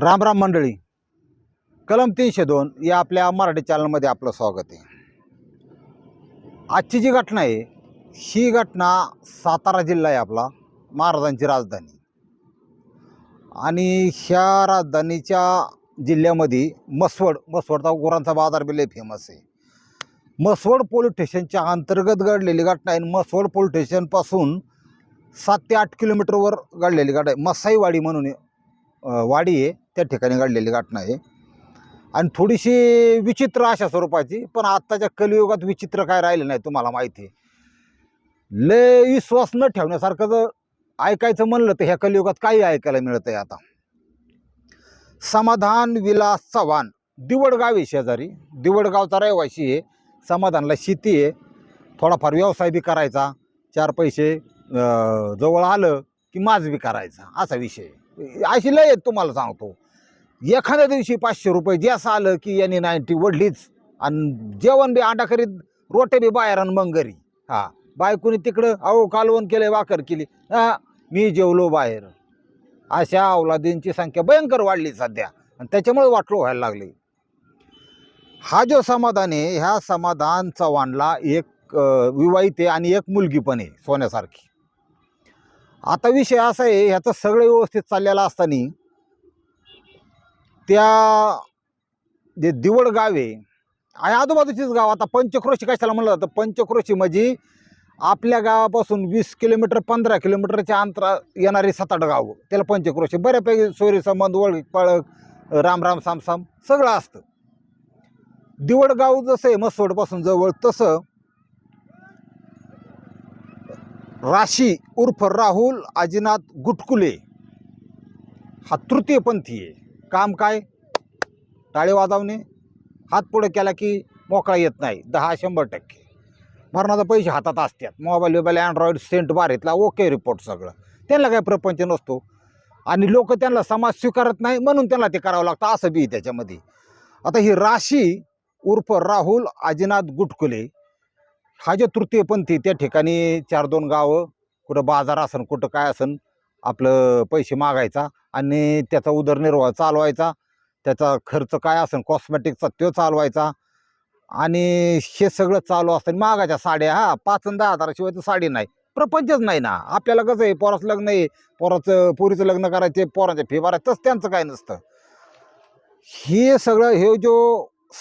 रामराम मंडळी. कलम तीनशे दोन या आपल्या मराठी चॅनलमध्ये आपलं स्वागत आहे. आजची जी घटना आहे ही घटना सातारा जिल्हा आहे आपला महाराजांची राजधानी. आणि ह्या राजधानीच्या जिल्ह्यामध्ये मसवड मसवडचा गुरांचा बाजार बी लय फेमस आहे. मसवड पोलीस स्टेशनच्या अंतर्गत घडलेली घटना आहे. मसवड पोलीस स्टेशनपासून सात ते आठ किलोमीटरवर घडलेली घटना आहे. मसाईवाडी म्हणून वाडी आहे. त्या ठिकाणी घडलेली घटना आहे. आणि थोडीशी विचित्र अशा स्वरूपाची पण आत्ताच्या कलियुगात विचित्र काय राहिलं नाही तुम्हाला माहिती आहे. लय विश्वास न ठेवण्यासारखं जर ऐकायचं म्हणलं तर ह्या कलियुगात काही ऐकायला मिळतं आहे आता. समाधान विलास चव्हाण दिवडगाव आहे शेजारी. दिवडगावचा रहिवासी आहे. समाधानला शेती आहे. थोडाफार व्यवसाय बी करायचा. चार पैसे जवळ आलं की माझ बी करायचा. असा विषय अशी लय आहेत तुम्हाला सांगतो. एखाद्या दिवशी पाचशे रुपये जे आलं की यांनी नाईन्टी वडलीच आणि जेवण बी आटा करीत रोटे बी बाहेर आणि मग घरी. हा बायकोनी तिकडं अहो कालवण केलं वाकर केली. हा मी जेवलो बाहेर. अशा अवलादींची संख्या भयंकर वाढली सध्या. आणि त्याच्यामुळे वाटलो व्हायला लागली. हा जो समाधान आहे ह्या समाधान चव्हाणला एक विवाहित आहे आणि एक मुलगी पण आहे सोन्यासारखी. आता विषय असा आहे ह्याचं सगळं व्यवस्थित चाललेलं असताना त्या जे दिवड गाव आहे आणि आजूबाजूचीच गाव आता पंचक्रोशी कशाला म्हणलं जातं? पंचक्रोशी म्हणजे आपल्या गावापासून वीस किलोमीटर पंधरा किलोमीटरच्या अंतरा येणारी सात आठ गाव. त्याला पंचक्रोशी बऱ्यापैकी सोयरी संबंध वळ पळक राम राम साम साम सगळं असतं. दिवड गाव जसं आहे मसवडपासून जवळ तसं राशी उर्फ राहुल आजीनाथ गुटकुले हा तृतीयपंथी आहे. काम काय? टाळे वाजवणे. हात पुढे केला की मोकळा येत नाही. दहा शंभर टक्के. मरणाचा पैसे हातात असतात. मोबाईल बिबाईल अँड्रॉइड सेंट बारीतला ओके रिपोर्ट सगळं. त्यांना काय प्रपंच नसतो. आणि लोक त्यांना समाज स्वीकारत नाही म्हणून त्यांना ते करावं लागतं. असं बी त्याच्यामध्ये. आता ही राशी उर्फ राहुल आजीनाथ गुटकुले हा जो तृतीयपंथी त्या ठिकाणी चार दोन गावं कुठं बाजार असन कुठं काय असन आपलं पैसे मागायचा आणि त्याचा उदरनिर्वाह चालवायचा. त्याचा खर्च काय असेल कॉस्मॅटिकचा तो चालवायचा. आणि हे सगळं चालू असतं मागाच्या साड्या हा पाच आणि दहा हजाराशिवाय तर साडी नाही. प्रपंचच नाही ना. आपल्याला कसं आहे पोराचं लग्न आहे पोराचं पोरीचं लग्न करायचे पोरांच्या फी भरायचं तसं त्यांचं काय नसतं. हे सगळं हे जो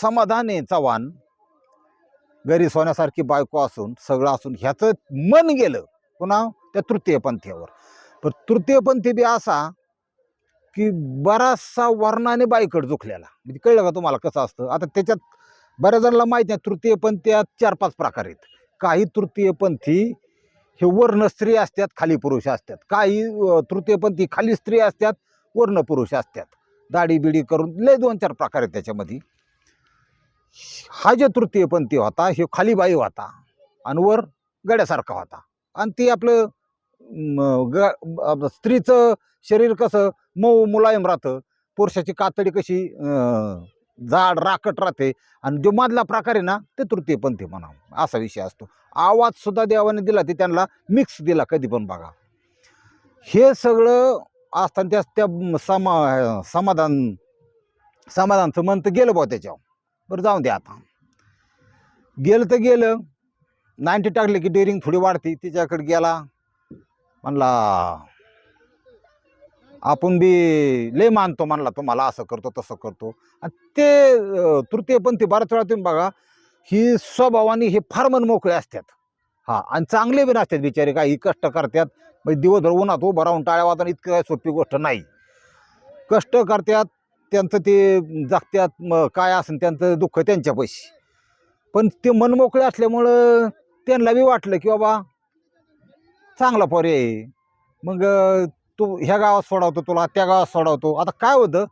समाधान आहे चव्हाण घरी सोन्यासारखी बायको असून सगळं असून ह्याचं मन गेलं. पुन्हा त्या तृतीयपंथीवर पण तृतीयपंथी बी असा की बराचसा वर्णाने बाईकड झुकलेला. म्हणजे कळलं का तुम्हाला कसं असतं? आता त्याच्यात बऱ्याच जणांना माहीत नाही तृतीयपंथ्यात चार पाच प्रकार आहेत. काही तृतीयपंथी हे वर्ण स्त्री असतात खाली पुरुष असतात. काही तृतीयपंथी खाली स्त्री असतात वर्ण पुरुष असतात. दाढी बिडी करून लय दोन चार प्रकार आहेत त्याच्यामध्ये. हा जो तृतीयपंथी होता हे खाली बाई होता आणि वर गड्यासारखा होता. आणि ती आपलं ग स्त्रीचं शरीर कसं मऊ मुलायम राहतं. पुरुषाची कातडी कशी जाड राकट राहते. आणि जो मधला प्रकार आहे ना ते तृतीयपंथी म्हणा असा विषय असतो. आवाज सुद्धा देवाने दिला ते त्यांना मिक्स दिला कधी पण बघा. हे सगळं असताना त्या त्या समा समाधान समाधानचं मन तर गेलं बुवा त्याच्यावर. बरं जाऊन दे आता. गेलं तर गेलं. नाईन्टी टाकले की डेअरिंग थोडी वाढते. तिच्याकडे गेला. म्हणला आपण बी लय मानतो म्हणला तुम्हाला असं करतो तसं करतो. आणि ते तृतीय पण ते बऱ्याच वेळा तुम्ही बघा ही स्वभावाने हे फार मनमोकळे असतात. हा आणि चांगले बी नसतात बिचारे काही कष्ट करतात. म्हणजे दिवसभर उन्हात उभं राहून टाळ्या वाजून इतकं काही सोपी गोष्ट नाही. कष्ट करतात त्यांचं ते जगत्यात काय असेल त्यांचं दुःख त्यांच्या पैसे पण ते मनमोकळे असल्यामुळं त्यांना बी वाटलं की बाबा चांगला पर्याय आहे. मग तू ह्या गावात सोडवतो तुला त्या गावात सोडवतो. आता काय होतं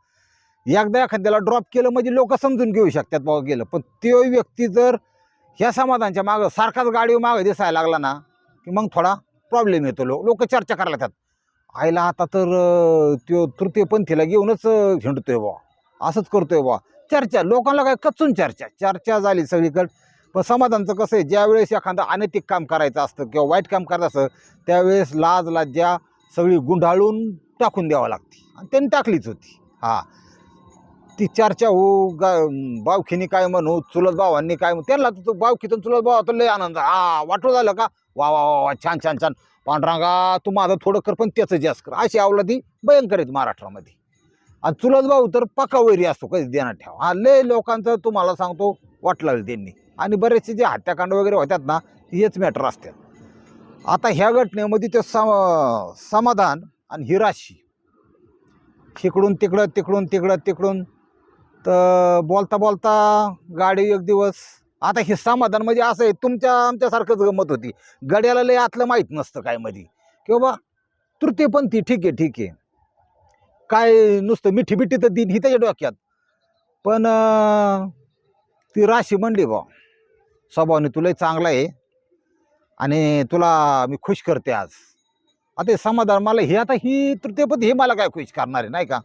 एकदा एखाद्याला ड्रॉप केलं म्हणजे लोक समजून घेऊ शकतात बाबा गेलं. पण तो व्यक्ती जर ह्या समाधानच्या मागं सारखाच गाडीवर मागं दिसायला लागला ना की मग थोडा प्रॉब्लेम येतो. लोक लोक चर्चा करायला लागतात. आईला आता तर त्यो तृतीयपंथीला घेऊनच अं, हिंडतोय बा असंच करतोय बा चर्चा लोकांना काय कचून चर्चा? चर्चा झाली सगळीकडे. पण समाधानचं कसं आहे ज्यावेळेस एखादं अनैतिक काम करायचं असतं किंवा वाईट काम करायचं असतं त्यावेळेस लाज लाज्या सगळी गुंडाळून टाकून द्यावं लागते. आणि त्यांनी टाकलीच होती. हां. ती चर्चा हो गा बावखीने काय म्हणू चुलत भावांनी काय म्हणू त्यांना तर बावखीतून चुलत भावातून लय आनंद हा वाटू झालं का? वा वा वा वा छान छान छान. पांढरांगा तू माझं थोडं कर पण त्याचं जास्त कर. अशी अवलादी भयंकर आहेत महाराष्ट्रामध्ये. आणि चुलत भाऊ तर पक्का वैरी असतो कधी देण्यात ठेवा. हा लय लोकांचं तुम्हाला सांगतो वाटलं त्यांनी. आणि बरेचसे जे हत्याकांड वगैरे होतात ना हेच मॅटर असतात. आता ह्या घटनेमध्ये ते सम समाधान आणि ही राशी. इकडून तिकडं तिकडून तिकडं तिकडून. तर बोलता बोलता गाडी एक दिवस आता हे समाधान म्हणजे असं आहे तुमच्या आमच्यासारखंच गमत होती. गड्याला लय आतलं माहीत नसतं काय मध्ये किंवा तृतीयपंथी ठीक आहे ठीक आहे. काय नुसतं मिठी बिठी तर दिन ही त्याच्या डोक्यात. पण ती राशी म्हणली बा स्वभावाने तुलाही चांगला आहे. आणि तुला मी खुश करते आज. आता समाधान मला हे आता ही तृतीयपंथी हे मला काय खुश करणार आहे नाही का?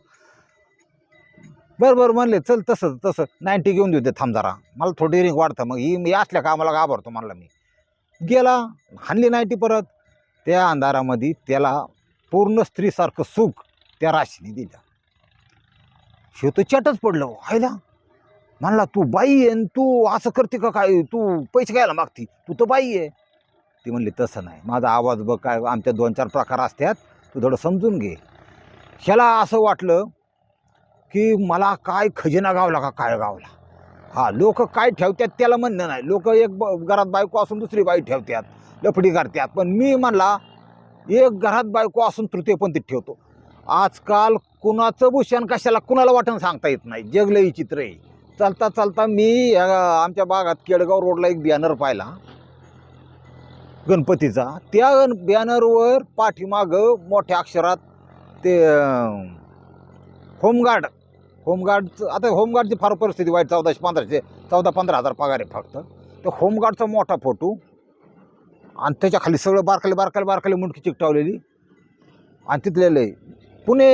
बरं बरं म्हणले चल तसं तसं. नाईन्टी घेऊन देऊ दे थांब जरा. मला थोडी रिंग वाढतं मग ही मी असल्या कामाला घाबरतो म्हणला मी. गेला हाणली नाईन्टी परत. त्या अंधारामध्ये त्याला पूर्ण स्त्रीसारखं सुख त्या राशीने दिलं. शेवतो चटच पडलं व्हायला. म्हणला तू बाई आहे तू असं करते का काय? तू पैसे घ्यायला मागती. तू तर बाई आहे. ती म्हणली तसं नाही. माझा आवाज बघ काय आमच्या दोन चार प्रकार असतात. तू थोडं समजून घे. ह्याला असं वाटलं की मला काय खजिना गावला का काय गावला. हा लोक काय ठेवतात त्याला म्हणणं नाही. लोक एक ब- घरात बायको असून दुसरी बाई ठेवतात लफडी करतात. पण मी म्हणला एक घरात बायको असून तृतीयपंथी ठेवतो. आजकाल कुणाचं भूषण कशाला कुणाला वाटण सांगता येत नाही. जग लई चित्र आहे. चालता चालता मी आमच्या भागात केडगाव रोडला एक बॅनर पाहिला. गणपतीचा. त्या बॅनरवर पाठीमागं मोठ्या अक्षरात ते होमगार्ड. होमगार्डचं आता होमगार्डची फार परिस्थिती वाईट चौदाशे पंधराशे चौदा पंधरा हजार पगार आहे फक्त. तर होमगार्डचा मोठा फोटो. आणि त्याच्याखाली सगळं बारकाले बारकाले बारकाले मुंडकी चिकटावलेली. आणि तिथलेलं आहे पुणे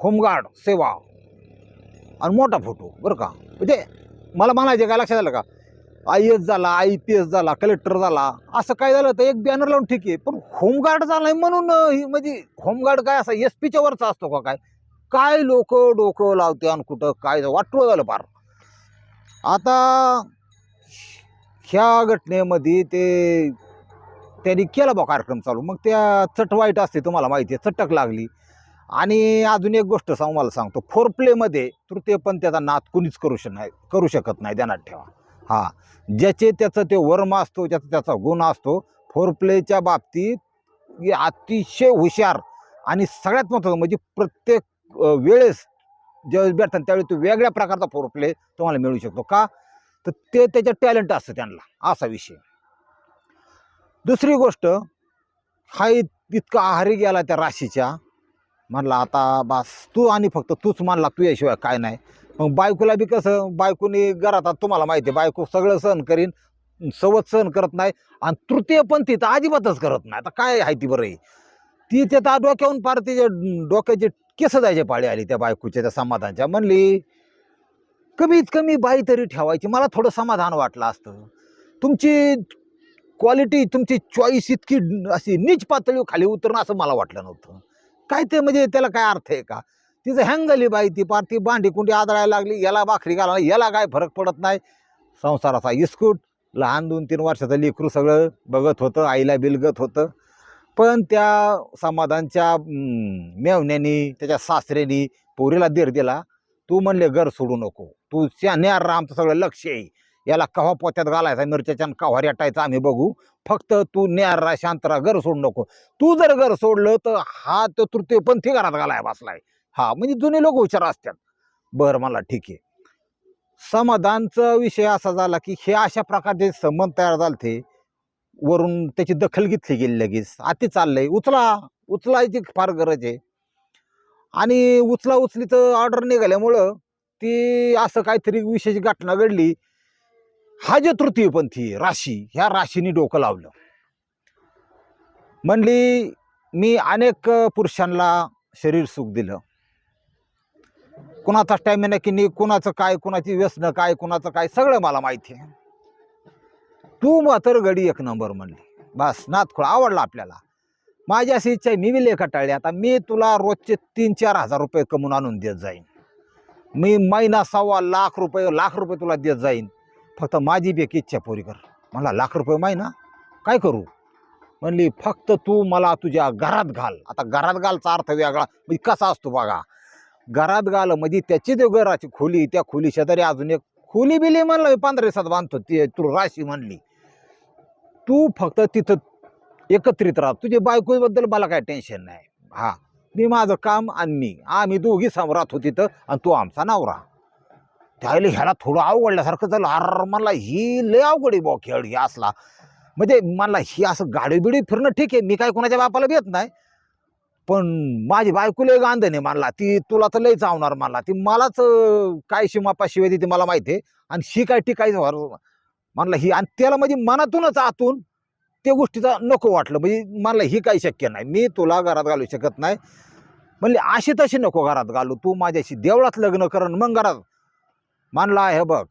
होमगार्ड सेवा. आणि मोठा फोटो बरं का? म्हणजे मला म्हणायचे काय लक्षात आलं का? आय एस झाला आय पी एस झाला कलेक्टर झाला असं काय झालं तर एक बॅनर लावून ठीक आहे पण होमगार्ड झालाय म्हणून ही म्हणजे होमगार्ड काय असा एस पीच्या वरचा असतो का काय? काय लोक डोकं लावते आणि कुठं काय वाटलं झालं फार. आता ह्या घटनेमध्ये ते त्यांनी केला बा कार्यक्रम चालू. मग त्या चट वाईट असते तुम्हाला माहिती आहे चटक लागली. आणि अजून एक गोष्ट सांग मला सांगतो. फोर प्लेमध्ये तृतीय पण त्याचा नात कुणीच करू शक नाही करू शकत नाही ध्यानात ठेवा. हां. ज्याचे त्याचं ते वर्म असतो ज्याचा त्याचा गुण असतो फोर प्लेच्या बाबतीत हे अतिशय हुशार आणि सगळ्यात महत्त्वाचं म्हणजे प्रत्येक वेळेस ज्यावेळेस भेटतात त्यावेळी तो वेगळ्या प्रकारचा फोर प्ले तुम्हाला मिळू शकतो. का? तर ते त्याच्या टॅलेंट असतं त्यांना असा विषय. दुसरी गोष्ट हा इतका आहारी गेला त्या राशीच्या म्हणला आता बास तू आणि फक्त तूच मानला तू याशिवाय काय नाही. मग बायकोला बी कसं बायकोनी घरात तुम्हाला माहिती आहे बायको सगळं सहन करीन सवत सहन करत नाही आणि तृतीय पण ती तर अजिबातच करत नाही. आता काय आहे ती बरं आहे ती त्या डोक्याहून पार तिच्या डोक्याचे केस जायचे पाळी आली त्या बायकोच्या त्या समाधानच्या. म्हणली कमीत कमी बाई तरी ठेवायची. मला थोडं समाधान वाटलं असतं. तुमची क्वालिटी तुमची चॉईस इतकी अशी नीच पातळी खाली उतरणं असं मला वाटलं नव्हतं. काय ते म्हणजे त्याला काय अर्थ आहे का? तिचं हँग झाली बाई ती पार ती भांडी कुंडी आदळायला लागली याला भाकरी घाला याला काय फरक पडत नाही. संसाराचा इस्कूट लहान दोन तीन वर्षाचं लेकरू सगळं बघत होतं आईला बिलगत होतं. पण त्या समाधानच्या मेवण्यानी त्याच्या सासऱ्यानी पोरीला धीर दिला तू म्हणले घर सोडू नको. तू न्यार आमचं सगळं लक्ष आहे. याला कव्हा पोत्यात घालायचा मिरच्याच्या कव्हा रेटायचा आम्ही बघू. फक्त तू न्यारा शांतरा घर सोडू नको. तू जर घर सोडलं तर हा तो तृतीयपंथी घरात घालाय बसलाय. हा म्हणजे जुने लोक हुशार असतात. बरं मला ठीक आहे. समाधानचा विषय असा झाला की हे अशा प्रकारचे संबंध तयार झालते. वरून त्याची दखल घेतली गेली लगेच. आती चाललंय. उचला. उचलायची फार गरज आहे. आणि उचला उचलीचं ऑर्डर निघाल्यामुळं ती असं काहीतरी विशेष घटना घडली. हा जे तृतीयपंथी राशी ह्या राशीने डोकं लावलं. म्हणली मी अनेक पुरुषांना शरीर सुख दिलं. कुणाचा स्टॅमिना किनी कुणाचं काय कुणाची व्यसनं काय कुणाचं काय सगळं मला माहिती आहे. तू मात्र गडी एक नंबर म्हणली. बस नातखोळ आवडला आपल्याला. माझी अशी इच्छा आहे मी विले लेखा आता मी तुला रोजचे तीन चार हजार रुपये कमवून आणून देत जाईन. मी महिना सव्वा लाख रुपये लाख रुपये तुला देत जाईन. फक्त माझी बी एक इच्छा पुरी कर. मला लाख रुपये महिना काय करू? म्हणली फक्त तू मला तुझ्या घरात घाल. आता घरात घालचा अर्थ वेगळा म्हणजे कसा असतो बघा. घरात घाल म्हणजे त्याची ते घराची खोली त्या खोली शेजारी अजून एक खोली बिली म्हणलं पंधरा दिवसात बांधतो ती तू राशी म्हणली. तू फक्त तिथं एकत्रित राहा. तुझ्या बायकोबद्दल मला काय टेन्शन नाही. हा. मी माझं काम आणि मी. आम्ही दोघी सम राहतो तिथं आणि तू आमचा नवरा. त्याला ह्याला थोडं अवघडल्यासारखं झालं. अर मला ही लय अवघड आहे बॉ खेळ ही असला. म्हणजे मला ही असं गाडी बिडी फिरणं ठीक आहे. मी काय कोणाच्या बापाला भेट नाही. पण माझी बायको लय गांधन आहे ती तुला तर लय चावणार मला ती मलाच काय शिमापा शिवाय देते मला माहिती आहे. आणि ही काय टिकायचं व्हावं. म्हणलं ही. आणि त्याला म्हणजे मनातूनच आतून त्या गोष्टीचा नको वाटलं. म्हणजे मला ही काही शक्य नाही. मी तुला घरात घालू शकत नाही. म्हणले अशी तशी नको घरात घालू. तू माझ्याशी देवळात लग्न कर मग घरात म्हणला हे बघ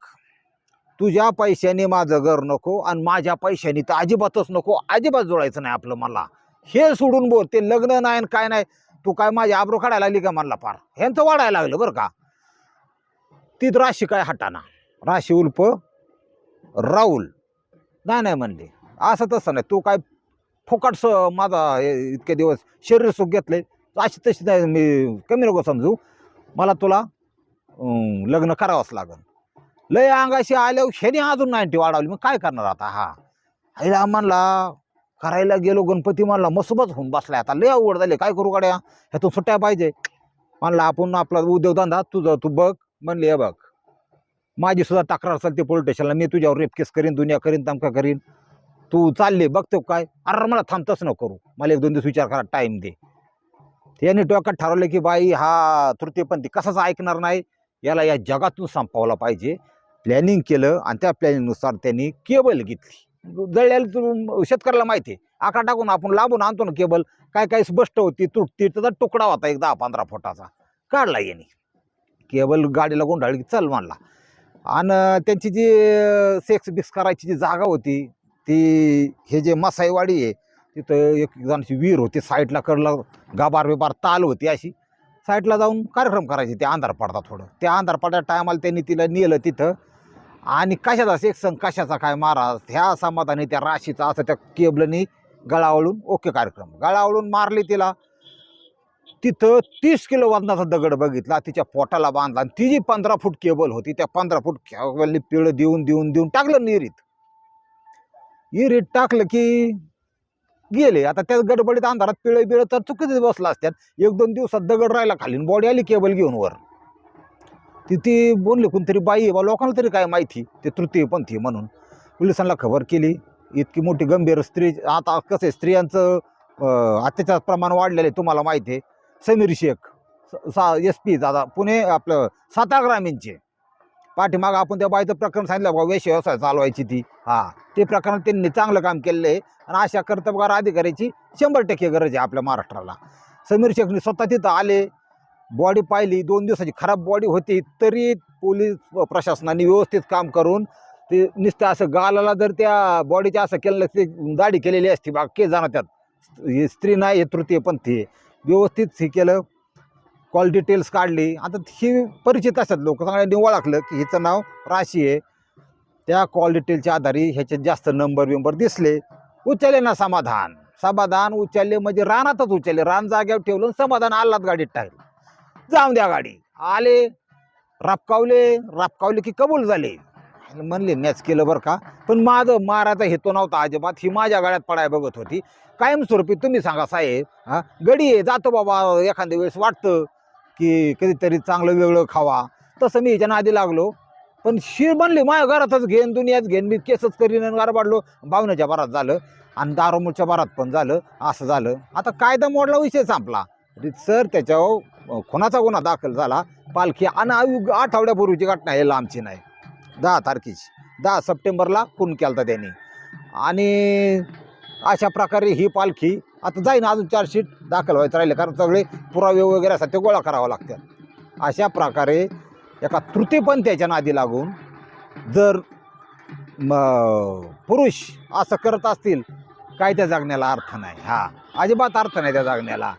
तुझ्या पैशाने माझं घर नको आणि माझ्या पैशाने तर अजिबातच नको अजिबात जोडायचं नाही आपलं मला. हे सोडून बोल ते लग्न नाही आणि काय नाही. तू काय माझी आबरू काढायला लागली का? म्हणला फार. ह्यांचं वाढायला लागलं बरं का. ती राशी काय हटाना. राशी उल्प राहुल. नाही नाही म्हणले. असं तसं नाही. तू काय फुकटस माझा हे इतके दिवस शरीर सुख घेतले अशी तशी नाही मी कमी नको समजू. मला तुला लग्न करावंच लागन. लय अंगाशी आल्यावर ह्याने अजून नाईन्टी वाढवली. मग काय करणार आता हा? आईला म्हणला करायला गेलो गणपती म्हणला मसोबत होऊन बसलाय आता. लय अवघड झाले. काय करू गाड्या? ह्यातून सुट्ट्या पाहिजे. म्हणला आपण आपला उद्योगधंदा तुझं तू बघ. म्हणले हे बघ. माझी सुद्धा तक्रार असेल ते पोलीस स्टेशनला मी तुझ्यावर रेप केस करीन दुनिया करीन तमका करीन. तू चालले बघतो काय. अरे मला थांबतच न करू. मला एक दोन दिवस विचार करा टाईम दे. यांनी डोक्यात ठरवलं की बाई हा तृतीयपंथी कसाच ऐकणार नाही? याला या जगातून संपवला पाहिजे. प्लॅनिंग केलं आणि त्या प्लॅनिंगनुसार त्यांनी केबल घेतली. जळल्याला तू शेतकऱ्याला माहिती आहे. आका टाकून आपण लांबून आणतो ना केबल काय काय स्पष्ट होती तुटती त्याचा तुकडा होता एक दहा पंधरा फुटाचा. काढला यांनी. केबल गाडीला गुंडाळली चल म्हणला. आणि त्यांची जी सेक्स बिक्स करायची जी जागा होती ती हे जे मसाईवाडी आहे तिथं एक जणांची विहीर होती साईडला कडला गाबार बिबार ताल होती अशी. साईडला जाऊन कार्यक्रम करायचे ते अंधार पडता थोडं. त्या अंधार पडल्या टायमाला त्यांनी तिला नेलं तिथं. आणि कशाचा सेक्सन कशाचा काय महाराज ह्या समाधानी त्या राशीचा असं त्या केबलनी गळावळून ओके कार्यक्रम. गळावळून मारली तिला. तिथं तीस किलो वजनाचा दगड बघितला तिच्या पोटाला बांधला आणि ती जी पंधरा फूट केबल होती त्या पंधरा फूट केबलनी पिळं देऊन देऊन देऊन टाकलं निरीत. इरीत टाकलं की गेले. आता त्या गडबडीत अंधारात पिळं पिळ तर चुकीच बसला असत्यात. एक दोन दिवसात दगड राहिला खाली बॉडी आली केबल घेऊन वर. ती ती बोलली कोणतरी बाई बा लोकांना तरी काय माहिती? ते तृतीयपंथी म्हणून. पोलिसांना खबर केली. इतकी मोठी गंभीर स्त्री आता कसं आहे स्त्रियांचं अत्याचार प्रमाण वाढलेलं आहे तुम्हाला माहिती आहे. समीर शेख स- सा एस पी दादा पुणे आपलं सातारा ग्रामीणचे. पाठीमागं आपण त्या बाईचं प्रकरण सांगितलं बघा वेश व्यवसाय चालवायची ती. हा ते प्रकरण त्यांनी चांगलं काम केलेलं आहे. आणि अशा कर्तबगार अधिकाऱ्याची शंभर टक्के गरज आहे आपल्या महाराष्ट्राला. समीर शेखनी स्वतः तिथं आले बॉडी पाहिली दोन दिवसाची खराब बॉडी होती तरी पोलीस प्रशासनाने व्यवस्थित काम करून ते नुसतं असं गालाला जर त्या बॉडीच्या असं केलं ते दाढी केलेली असती बा के जाणं त्यात. स्त्री नाही हे पण ते व्यवस्थित हे केलं. कॉल डिटेल्स काढली. आता ही परिचित असतात लोक. सगळ्यांनी ओळखलं की हिचं नाव राशी आहे. त्या कॉल डिटेलच्या आधारे ह्याच्यात जास्त नंबर बिंबर दिसले. उचलले ना समाधान. समाधान उचलले म्हणजे रानातच उचलले. रान जाग्यावर ठेवलं समाधान आल्लात गाडीत टाकलं. जाऊन द्या गाडी. आले. रापकावले रापकावले की कबूल झाले. म्हणले मॅच केलं बरं का? पण माझं मारायचा हेतू नव्हता अजिबात. ही माझ्या गाड्यात पडाय बघत होती. कायमस्वरूपी तुम्ही सांगा साहेब हा? गडी आहे. जातो बाबा. एखाद्या वेळेस वाटतं. की कधीतरी चांगलं वेगळं खावा. तसं मी ह्याच्या आधी लागलो. पण शिर बनली माझ्या घरातच घेन दुनियाच घेन मी केसच करीन आणि गार पाडलो. बावण्याच्या बारात झालं आणि दारोमुळच्या बारात पण झालं असं झालं. आता कायदा मोडला विषय संपला. सर त्याच्यावर खुनाचा गुन्हा दाखल झाला. पालखी आणि आयु- आठवड्यापूर्वीची घटना आहे लांबची नाही. दहा तारखेची. दहा सप्टेंबरला खून केला होता त्यांनी. आणि अशा प्रकारे ही पालखी आता जाईन अजून चार्जशीट दाखल व्हायचं राहिले. कारण सगळे पुरावे वगैरे असतात ते गोळा करावं लागतात. अशा प्रकारे एका तृतीयपंथीच्या नादी लागून जर म पुरुष असं करत असतील काय त्या जगण्याला अर्थ नाही. हा अजिबात अर्थ नाही त्या जगण्याला.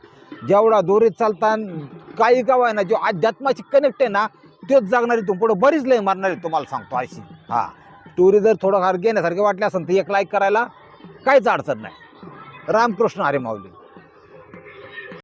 जेवढा दोरीत चालताना काही गाव आहे ना जो अध्यात्माची कनेक्ट आहे ना तेच जागणारी तुम पुढं बरीच लय मारणार आहे तुम्हाला सांगतो अशी. हा टुरी जर थोडंफार घेण्यासारखे वाटले असेल तर एक लाईक करायला काहीच अडचण नाही. रामकृष्ण हरे माऊली.